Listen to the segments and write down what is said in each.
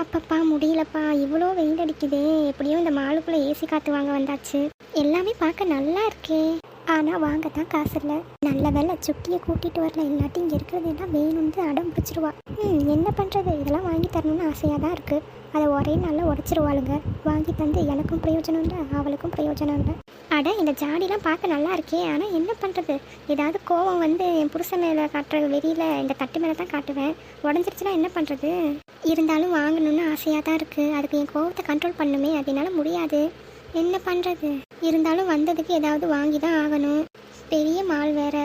அப்பப்பா முடியலப்பா. இவ்வளோ வெயில் அடிக்குதே. எப்படியும் இந்த மாலுக்குள்ளே ஏசி காற்று வாங்க வந்தாச்சு. எல்லாமே பார்க்க நல்லா இருக்கே. ஆனால் வாங்க தான் காசு இல்லை. நல்ல வேலை சுட்டியை கூட்டிகிட்டு வரல. இல்லாட்டி இங்கே இருக்கிறது எல்லாம் வேணும்னு அடம் பிடிச்சிருவா. ம் என்ன பண்ணுறது இதெல்லாம் வாங்கி தரணும்னு ஆசையாக தான் இருக்குது அதை ஒரே நாளில் உடச்சிருவாளுங்க. வாங்கி தந்து எனக்கும் பிரயோஜனம் இல்லை அவளுக்கும் பிரயோஜனம் இல்லை. அட இந்த ஜாடிலாம் பார்க்க நல்லா இருக்கே. ஆனால் என்ன பண்ணுறது ஏதாவது கோவம் வந்து என் புருஷன் மேலே காட்டுற வெறியில் இந்த தட்டு மேலே தான் காட்டுவேன். உடஞ்சிருச்சுன்னா என்ன பண்ணுறது இருந்தாலும் வாங்கணும்னு ஆசையாக தான் இருக்குது அதுக்கு என் கோபத்தை கண்ட்ரோல் பண்ணுமே அதனால என்னால் முடியாது. என்ன பண்ணுறது இருந்தாலும் வந்ததுக்கு ஏதாவது வாங்கி தான் ஆகணும். பெரிய மால் வேற.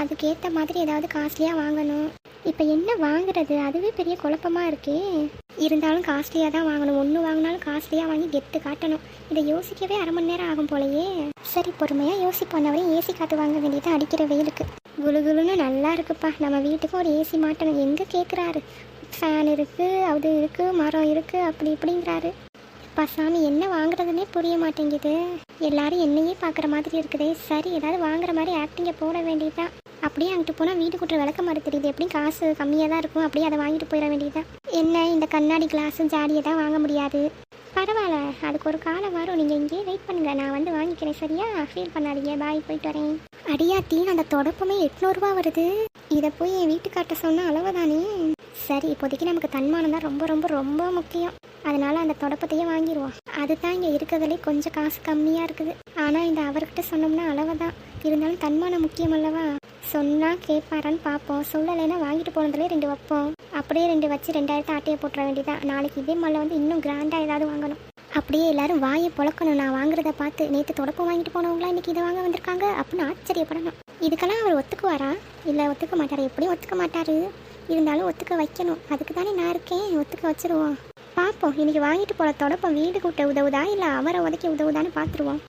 அதுக்கேற்ற மாதிரி ஏதாவது காஸ்ட்லியாக வாங்கணும். இப்போ என்ன வாங்குறது? அதுவே பெரிய குழப்பமா இருக்கே. இருந்தாலும் காஸ்ட்லியாக தான் வாங்கணும். ஒன்று வாங்கினாலும் காஸ்ட்லியாக வாங்கி கெத்து காட்டணும். இதை யோசிக்கவே அரை மணி நேரம் ஆகும் போலயே. சரி பொறுமையாக யோசிப்போம் ஏசி காற்று வாங்க வேண்டியது அடிக்கிற வெயிலுக்கு. குளுகுளுன்னு நல்லா இருக்குப்பா. நம்ம வீட்டுக்கு ஒரு ஏசி மாட்டணும். எங்கே கேட்குறாரு ஃபேன் இருக்குது அது இருக்குது மரம் இருக்குது அப்படி இப்படிங்கிறாரு. அப்பா சாமி என்ன வாங்குறதுனே புரிய மாட்டேங்குது. எல்லாரும் என்னையே பார்க்குற மாதிரி இருக்குதே. சரி ஏதாவது வாங்குற மாதிரி ஆக்டிங்கை போட வேண்டியதுதான். அப்படியே அங்கிட்டு போனால் வீடு கூட்டுற விளக்க மாதிரி தெரியுது. எப்படியும் காசு கம்மியாக தான் இருக்கும். அப்படியே அதை வாங்கிட்டு போயிட வேண்டியதுதான். என்ன இந்த கண்ணாடி கிளாஸும் ஜாடியை தான் வாங்க முடியாது? பரவாயில்ல அதுக்கு ஒரு காலம் வரும். நீங்கள் இங்கேயே வெயிட் பண்ணுங்கள் நான் வந்து வாங்கிக்கிறேன் சரியா? ஃபீல் பண்ணாதீங்க. பாய் போயிட்டு வரேன். அடியாத்தி அந்த தொடப்பமே எட்நூறுபா வருது. இதை போய் என் வீட்டுக்கார்ட்ட சொன்ன அளவு தானே சரி இப்போதைக்கு நமக்கு தன்மானம் தான் ரொம்ப ரொம்ப ரொம்ப முக்கியம். அதனால அந்த தொடப்பத்தையே வாங்கிடுவோம் அதுதான் இங்கே இருக்கிறதுலே கொஞ்சம் காசு கம்மியாக இருக்குது. ஆனால் இந்த அவர்கிட்ட சொன்னோம்னா அளவு தான் இருந்தாலும் தன்மானம் முக்கியம் அல்லவா? சொன்னால் கேட்பாரான்னு பார்ப்போம். சொல்லலைன்னா வாங்கிட்டு போனதுலேயே ரெண்டு வைப்போம். அப்படியே ரெண்டு வச்சு ரெண்டாயிரத்து ஆட்டையை போட்டுற வேண்டியதான் நாளைக்கு இதே மல்ல வந்து இன்னும் கிராண்டாக ஏதாவது வாங்கணும். அப்படியே எல்லாரும் வாயை பொழக்கணும் நான் வாங்குறத பார்த்து நேற்று தொடப்பம் வாங்கிட்டு போனவங்களா? இன்றைக்கி இதை வாங்க வந்திருக்காங்க? அப்படின்னு ஆச்சரியப்படணும். இதுக்கெல்லாம் அவர் ஒத்துக்குவாரா? இல்லை ஒத்துக்க மாட்டாரா? எப்படியும் ஒத்துக்க மாட்டாரு. இருந்தாலும் ஒத்துக்க வைக்கணும். அதுக்கு தானே நான் இருக்கேன். ஒத்துக்க வச்சிருவோம். பார்ப்போம். இன்னைக்கு வாங்கிட்டு போகிற தொடப்பம் வீடு கூட்ட உதவுதா இல்லை அவரை உதைக்க உதவுதான்னு பார்த்துருவோம்.